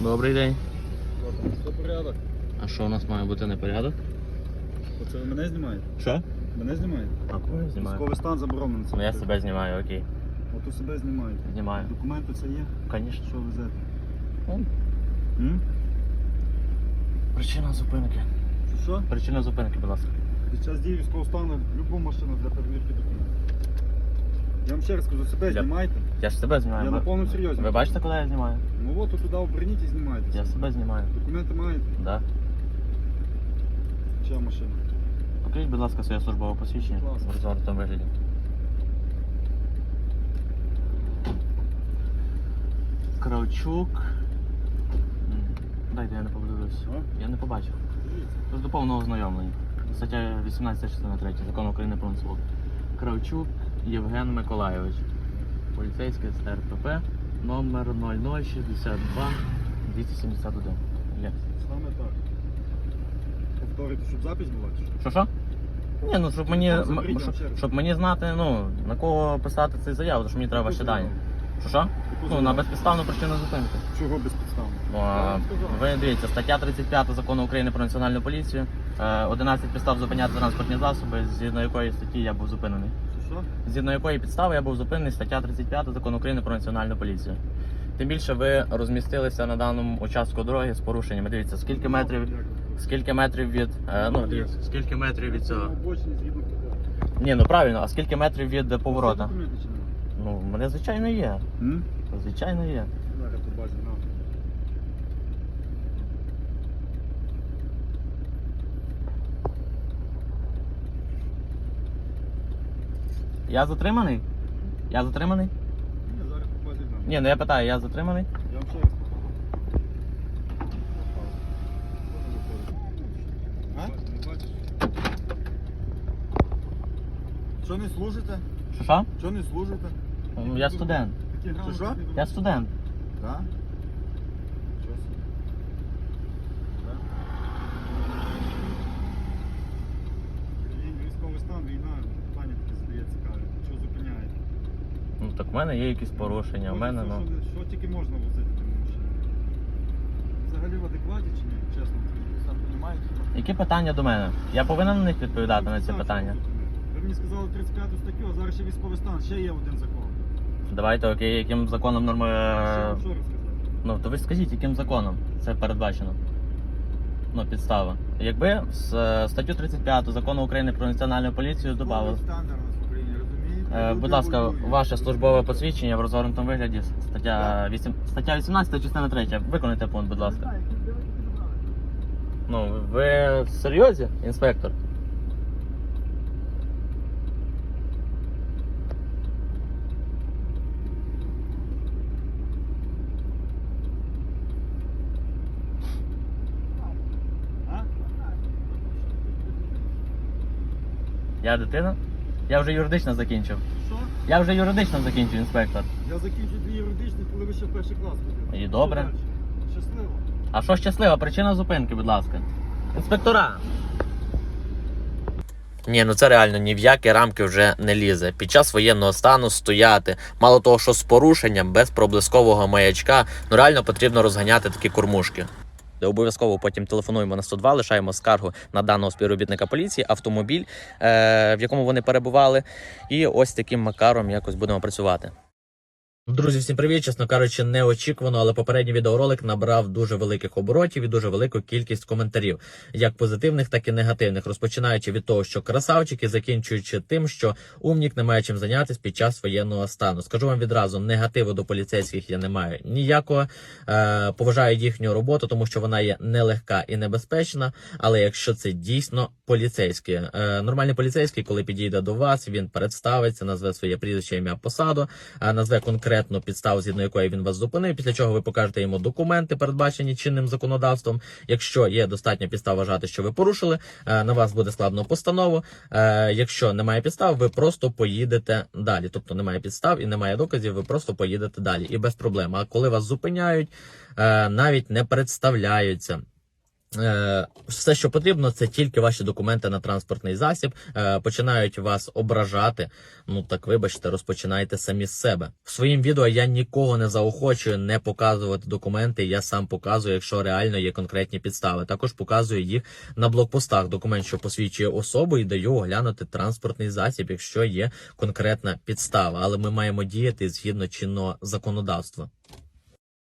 Добрий день. Все порядок. А що у нас має бути непорядок? Оце ви мене знімаєте? Що? Мене знімаєте? А кого я знімаю? Військовий стан заборонений. це Ну я робити. себе знімаю, окей. От у себе знімаєте. Знімаю. Документи це є? Звісно. Що везете? Ну. М? Причина зупинки. Що, Що? Причина зупинки, будь ласка. Під час дії військового стану любу машину для перевірки документів. Я вам ще раз кажу, себе Для- знімайте. Я ж себе знімаю. Я на повному серйозі. Ви бачите, куди я знімаю? Ну от туди оберніть і знімайте. Я себе знімаю. Документи маєте? Да. Чия машина? Покажіть, будь ласка, своє службове посвідчення Будь ласка. в розгорнутому вигляді. Кравчук. М, Дайте, я не подивився. Я не побачив. Дивіться. Тож до повного ознайомлення. Стаття 18 частина 3 Закону України про НСО. Кравчук Євген Миколайович. Поліцейський з РПП номер 0062 271. Є. Саме так. Повторюйте, щоб запись була чи що? Що що? Ні, ну щоб мені, м- щоб, щоб мені знати, ну, на кого писати цей заяву, тому що мені треба ще дані. заяву? Що що? Яку Ну, заяву? на безпідставну причину зупинки. Чого безпідставно? Я вам сказав. ви дивіться, стаття 35 закону України про національну поліцію. е, 11 підстав зупиняти транспортні засоби, згідно якої статті я був зупинений. Згідно якої підстави я був зупинений стаття 35 закону України про національну поліцію. Тим більше ви розмістилися на даному участку дороги з порушеннями. Дивіться, скільки метрів, скільки метрів від. е, ну, дивіться, скільки метрів від цього. Кого? Ні, ну правильно, а скільки метрів від поворота? Чи ні? Ну, мене звичайно є. Звичайно є. Зараз по базі на. Я затриманий? Я затриманий? Ні, зараз по базі на. Ні, ну я питаю, я затриманий? Я вам ще раз А? Що не служите? Що що? Що не служите? Ну, Я студент. Що, що? Я студент. Да? Чого собі? Да? Він Військовий стан, війна, питання таке задає цікаве. Що зупиняєте? Ну так в мене є якісь порушення. В мене, ну. що, тільки можна возити тому машину? Взагалі в адекваті чи ні? Чесно, сам розумієте? Які питання до мене? Я повинен на них відповідати на ці питання. Ви мені сказали 35 статтю, а зараз ще військовий стан, ще є один закон. Давайте, окей, яким законом норми. Що вам що розказати? Ну, то ви ж скажіть, яким законом це передбачено? Ну, підстава. Якби з е, статтю 35 закону України про національну поліцію додали. Військовий стан зараз в Україні, розумієте? Е, Люди будь ласка, ваше службове посвідчення в розгорнутому вигляді. Стаття 8, стаття 18, частина 3. Виконайте пункт, будь ласка. Ну, ви серйозі, інспектор? Я дитина? Я вже юридично закінчив. Що? Я вже юридично закінчив, інспектор. Я закінчу дві юридичні, коли ви ще в перший клас ходили. І добре. Що далі? Щасливо. А що щаслива? Причина зупинки, будь ласка. Інспектора. Ні, ну це реально ні в які рамки вже не лізе. Під час воєнного стану стояти. Мало того, що з порушенням без проблискового маячка, ну реально потрібно розганяти такі кормушки. Обов'язково потім телефонуємо на 102, лишаємо скаргу на даного співробітника поліції, автомобіль, е- в якому вони перебували. І ось таким макаром якось будемо працювати. Друзі, всім привіт! Чесно кажучи, неочікувано, але попередній відеоролик набрав дуже великих оборотів і дуже велику кількість коментарів, як позитивних, так і негативних, розпочинаючи від того, що красавчики, закінчуючи тим, що умнік не має чим зайнятися під час воєнного стану. Скажу вам відразу, негативу до поліцейських я не маю ніякого. Е, поважаю їхню роботу, тому що вона є нелегка і небезпечна. Але якщо це дійсно поліцейський, е, нормальний поліцейський, коли підійде до вас, він представиться, назве своє прізвище, ім'я, посаду, а назве конкретну підставу, згідно якої він вас зупинив. Після чого ви покажете йому документи, передбачені чинним законодавством. Якщо є достатня підстав вважати, що ви порушили, е, на вас буде складно постанову. Е, Якщо немає підстав, ви просто поїдете далі. Тобто немає підстав і немає доказів, ви просто поїдете далі і без проблем. А коли вас зупиняють, е, навіть не представляються. Е, все, що потрібно, це тільки ваші документи на транспортний засіб. Е, починають вас ображати. Ну так вибачте, розпочинайте самі з себе. В своїм відео я нікого не заохочую не показувати документи. Я сам показую, якщо реально є конкретні підстави. Також показую їх на блокпостах. Документ, що посвідчує особу, і даю оглянути транспортний засіб, якщо є конкретна підстава. Але ми маємо діяти згідно чинного законодавства.